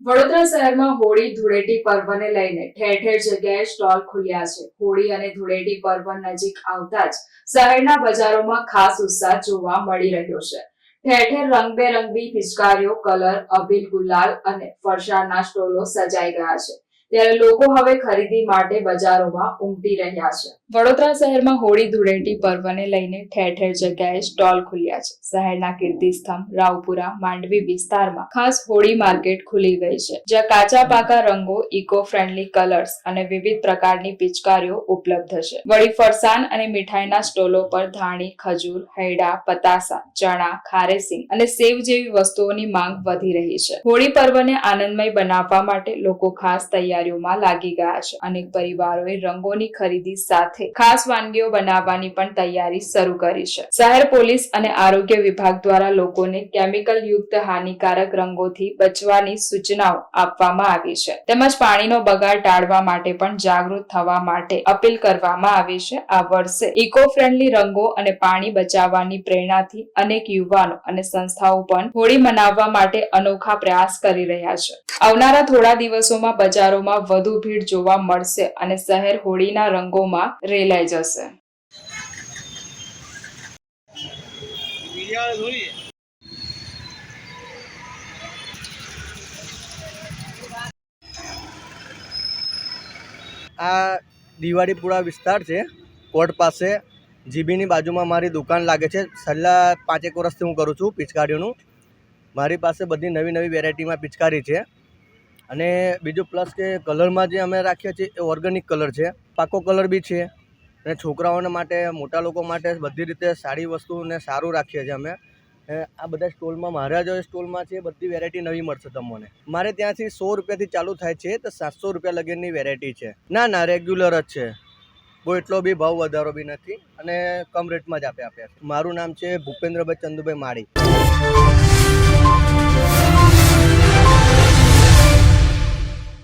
વડોદરા શહેરમાં હોળી ધૂળેટી પર્વને લઈને ઠેર ઠેર જગ્યાએ સ્ટોલ ખુલ્યા છે. હોળી અને ધૂળેટી પર્વ નજીક આવતા જ શહેરના બજારોમાં ખાસ ઉત્સાહ જોવા મળી રહ્યો છે. ઠેર ઠેર રંગબેરંગી પિચકારીઓ, કલર અબીલ ગુલાલ અને ફરસાણના સ્ટોલો સજાઈ ગયા છે. ત્યારે લોકો હવે ખરીદી માટે બજારોમાં ઉમટી રહ્યા છે. વડોદરા શહેરમાં હોળી ધૂળેટી પર્વને લઈને ઠેર ઠેર જગ્યાએ સ્ટોલ ખુલ્યા છે. શહેરના કીર્તિસ્તંભ, રાવપુરા, માંડવી વિસ્તારમાં ખાસ હોળી માર્કેટ ખુલી ગઈ છે, જ્યાં કાચા પાકા રંગો ઇકો ફ્રેન્ડલી કલર્સ અને વિવિધ પ્રકારની પિચકારીઓ ઉપલબ્ધ છે. વળી ફરસાણ અને મીઠાઈના સ્ટોલો પર ધાણી, ખજૂર, હૈડા, પતાસા, ચણા ખારેસિંગ અને સેવ જેવી વસ્તુઓની માંગ વધી રહી છે. હોળી પર્વને આનંદમય બનાવવા માટે લોકો ખાસ તૈયારીઓમાં લાગી ગયા છે. અનેક પરિવારોએ રંગોની ખરીદી સાથે ખાસ વાનગીઓ બનાવવાની પણ તૈયારી શરૂ કરી છે. શહેર પોલીસ અને આરોગ્ય વિભાગ દ્વારા લોકોને કેમિકલ યુક્ત હાનિકારક રંગોથી બચવાની સૂચનાઓ આપવામાં આવી છે. તેમજ પાણીનો બગાડ ટાળવા માટે પણ જાગૃત થવા માટે અપીલ કરવામાં આવી છે. આ વર્ષે ઇકો ફ્રેન્ડલી રંગો અને પાણી બચાવવાની પ્રેરણાથી અનેક યુવાનો અને સંસ્થાઓ પણ હોળી મનાવવા માટે અનોખા પ્રયાસ કરી રહ્યા છે. આવનારા થોડા દિવસોમાં બજારોમાં વધુ ભીડ જોવા મળશે અને શહેર હોળીના રંગોમાં રેલાઈ જશે આ દિવાળીપુરા વિસ્તાર છે. કોર્ટ પાસે જીબીની બાજુમાં મારી દુકાન લાગે છે. છેલ્લા પાંચેક વર્ષથી હું કરું છું પિચકારીઓનું. મારી પાસે બધી નવી નવી વેરાયટીમાં પિચકારી છે. અને બીજું પ્લસ કે કલરમાં જે અમે રાખીએ છીએ એ ઓર્ગેનિક કલર છે. પાકો કલર બી છે. અને છોકરાઓને માટે, મોટા લોકો માટે બધી રીતે સારી વસ્તુને સારું રાખીએ છીએ અમે. આ બધા સ્ટોલમાં મારા જે સ્ટોલમાં છે, બધી વેરાયટી નવી મળશે તમને. મારે ત્યાંથી સો રૂપિયાથી ચાલુ થાય છે, તો સાતસો રૂપિયા લગીની વેરાયટી છે. ના ના, રેગ્યુલર જ છે. કોઈ એટલો બી ભાવ વધારો બી નથી અને કમ રેટમાં જ આપે આપ્યા મારું નામ છે ભૂપેન્દ્રભાઈ ચંદુભાઈ માળી.